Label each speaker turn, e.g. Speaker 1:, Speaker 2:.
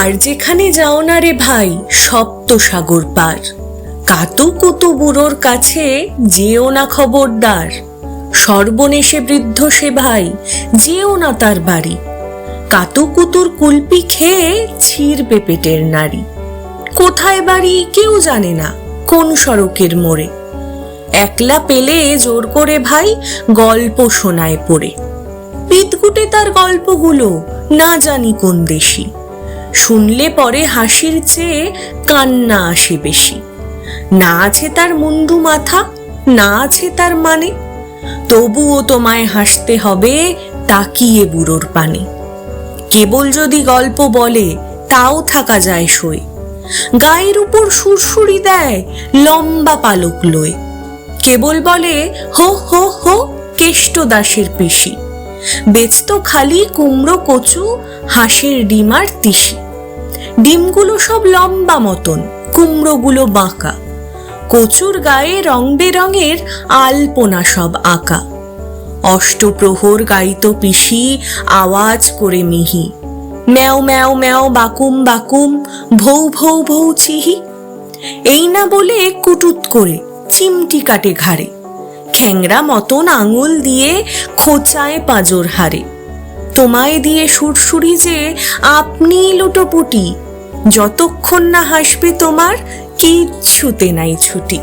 Speaker 1: আর যেখানে যাও না রে ভাই সপ্ত সাগর পার। কাতু কুতু বুড়োর কাছে যেও না খবরদার। সর্বনেশে বৃদ্ধ সে ভাই, যেও না তার বাড়ি। কাতু কুতুর কুলপি খেয়ে ছিঁড়বে পেটের নারী। কোথায় বাড়ি কেউ জানে না, কোন সড়কের মোড়ে। একলা পেলে জোর করে ভাই, গল্প শোনায় পড়ে। পিতকুটে তার গল্পগুলো, না জানি কোন দেশি। শুনলে পরে হাসির চেয়ে কান্না আসে বেশি। না আছে তার মুন্ডু মাথা, না আছে তার মানে। তবুও তোমায় হাসতে হবে তাকিয়ে বুড়োর পানে। কেবল যদি গল্প বলে, তাও থাকা যায় সই। গায়ের উপর সুরসুরি দেয় লম্বা পালক লয়ে কেবল বলে, হো হো হো, কেষ্ট দাসের পিসি বেচত খালি কুমড়ো, কচু, হাঁসের ডিমার তিসি। ডিমগুলো সব লম্বা মতন, কুমড়োগুলো বাঁকা। কচুর গায়ে রং বেরঙের আলপনা সব আঁকা। অষ্টপ্রহর গাইত পিসি, আওয়াজ করে মিহি। ম্যাও ম্যাও ম্যাও বাকুম বাকুম, ভৌ ভৌ ভৌ চিহি। এই না বলে কুটুত করে চিমটি কাটে ঘাড়ে। খ্যাংরা মতন আঙুল দিয়ে খোঁচায় পাঁজর হারে তোমায় দিয়ে সুরসুরি যে আপনি লুটোপুটি। যতক্ষণ না হাসবে তোমার কিচ্ছুতে নাই ছুটি।